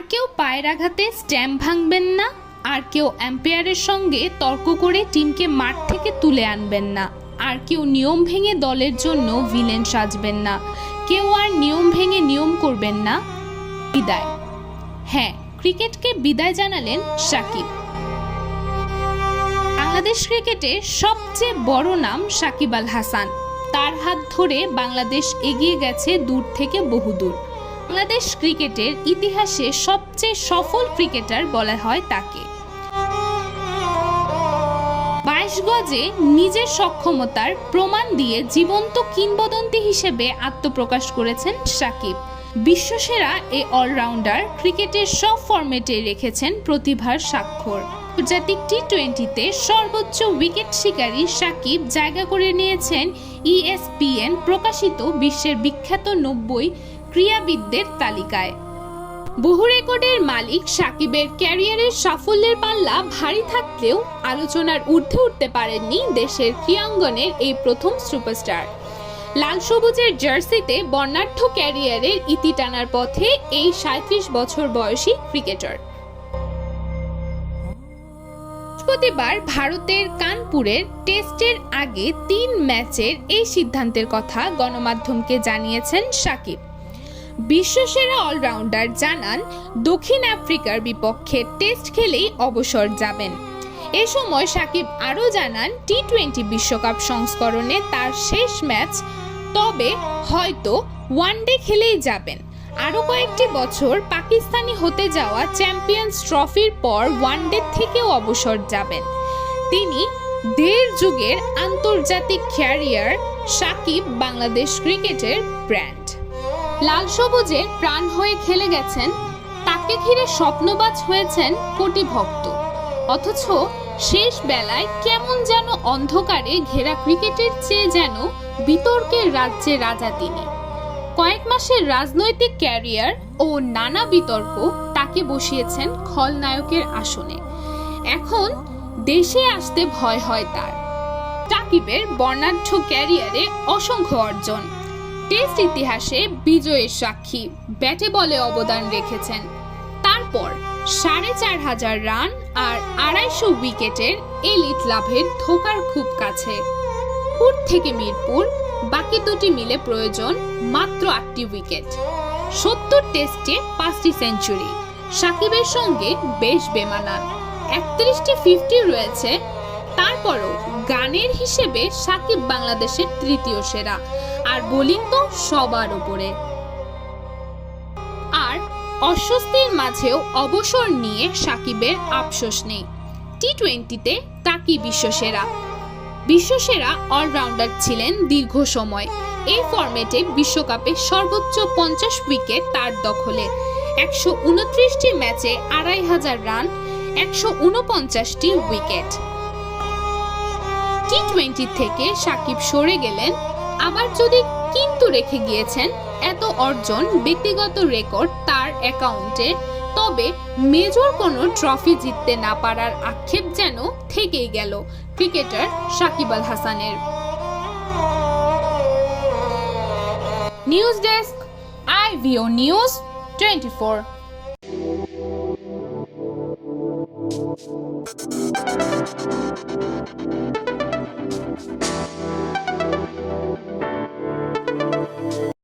আর কেউ পায়ের আঘাতে স্ট্যাম্প ভাঙবেন না, আর কেউ অ্যাম্পায়ারের সঙ্গে তর্ক করে টিমকে মাঠ থেকে তুলে আনবেন না। আর কেউ নিয়ম ভেঙে দলের জন্য ভিলেন সাজবেন না। কেউ আর নিয়ম ভেঙে নিয়ম করবেন না। বিদায়। হ্যাঁ ক্রিকেটকে বিদায় জানালেন সাকিব বাংলাদেশ ক্রিকেটে সবচেয়ে বড় নাম সাকিব আল হাসান। তার হাত ধরে বাংলাদেশ এগিয়ে গেছে দূর থেকে বহুদূর। বাংলাদেশ ক্রিকেটের ইতিহাসে সবচেয়ে সফল ক্রিকেটার বলা হয় তাকে। বাইশ গজে নিজের সক্ষমতার প্রমাণ দিয়ে জীবন্ত কিংবদন্তি হিসেবে আত্মপ্রকাশ করেছেন সাকিব। বিশ্বসেরা এ অলরাউন্ডার ক্রিকেটের সব ফরম্যাটে রেখেছেন প্রতিভার স্বাক্ষর। আন্তর্জাতিক টি টোয়েন্টিতে সর্বোচ্চ উইকেট শিকারী সাকিব জায়গা করে নিয়েছেন ইএসপিএন প্রকাশিত বিশ্বের বিখ্যাত নব্বই ক্রীড়াবিদদের তালিকায়। বহু রেকর্ডের মালিক সাকিবের ক্যারিয়ারের সাফল্যের পাল্লা ভারী থাকলেও আলোচনার ঊর্ধ্বে উঠতে পারেননি দেশের ক্রীড়াঙ্গনের এই প্রথম সুপারস্টার। লাল সবুজের জার্সিতে বর্ণাঢ্য ক্যারিয়ারের ইতি টানার পথে এই সাঁত্রিশ বছর বয়সী ক্রিকেটার। বৃহস্পতিবার ভারতের কানপুরের টেস্টের আগে তিন ম্যাচের এই সিদ্ধান্তের কথা গণমাধ্যমকে জানিয়েছেন সাকিব। বিশ্বসেরা অলরাউন্ডার জানান, দক্ষিণ আফ্রিকার বিপক্ষে টেস্ট খেলেই অবসর যাবেন। এ সময় সাকিব আরও জানান টি টোয়েন্টি বিশ্বকাপ সংস্করণে তার শেষ ম্যাচ, তবে হয়তো ওয়ানডে খেলেই যাবেন। আরও কয়েকটি বছর পাকিস্তানি হতে যাওয়া চ্যাম্পিয়ন্স ট্রফির পর ওয়ানডে থেকেও অবসর যাবেন। তিনি দেড় যুগের আন্তর্জাতিক ক্যারিয়ার সাকিব বাংলাদেশ ক্রিকেটের ব্র্যান্ড। লাল সবুজের প্রাণ হয়ে খেলে গেছেন, তাকে ঘিরে স্বপ্নবাজ হয়েছেন কোটি ভক্ত। অথচ শেষ বেলায় কেমন যেন অন্ধকারে ঘেরা ক্রিকেটের চেয়ে যেন বিতর্কের রাজ্যে রাজা তিনি। কয়েক মাসের রাজনৈতিক ক্যারিয়ার ও নানা বিতর্ক তাকে বসিয়েছেন খলনায়কের আসনে। এখন দেশে আসতে ভয় হয় তার। সাকিবের বর্ণাঢ্য ক্যারিয়ারে অসংখ্য অর্জন। টেস্ট ইতিহাসে বিজয়ের সাক্ষী, ব্যাটে বলে অবদান রেখেছেন। তারপর সাড়ে চার হাজার রান আর আড়াইশো উইকেটের এলিট লাভের ধোকার খুব কাছে। পুর থেকে মিরপুর, বাকি দুটি মিলে প্রয়োজন মাত্র আটটি উইকেট। সত্তর টেস্টে পাঁচটি সেঞ্চুরি। সাকিবের সঙ্গে বেশ বেমানান। একত্রিশটি ফিফটি রয়েছে তারপরও গানের হিসেবে সাকিব বাংলাদেশের তৃতীয় সেরা, আর বোলিং তো সবার উপরে। আর অস্বস্তির মাঝেও অবসর নিয়ে সাকিবের আফসোস নেই। টি টোয়েন্টিতে তাকি বিশ্বসেরা। বিশ্বসেরা অলরাউন্ডার ছিলেন দীর্ঘ সময়। এই ফরম্যাটে বিশ্বকাপে সর্বোচ্চ পঞ্চাশ উইকেট তার দখলে। একশো উনত্রিশটি ম্যাচে আড়াই হাজার রান, একশো উনপঞ্চাশটি উইকেট। টি টোয়েন্টি থেকে সাকিব সরে গেলেন, আবার যদি কিন্তু রেখে গিয়েছেন এত অর্জন ব্যক্তিগত রেকর্ড তার অ্যাকাউন্টে, তবে মেজর কোনো ট্রফি জিততে না পারার আক্ষেপ যেন থেকেই গেল ক্রিকেটার সাকিব আল হাসানের। নিউজ ডেস্ক আইভিও নিউজ টোয়েন্টি ফোর। Música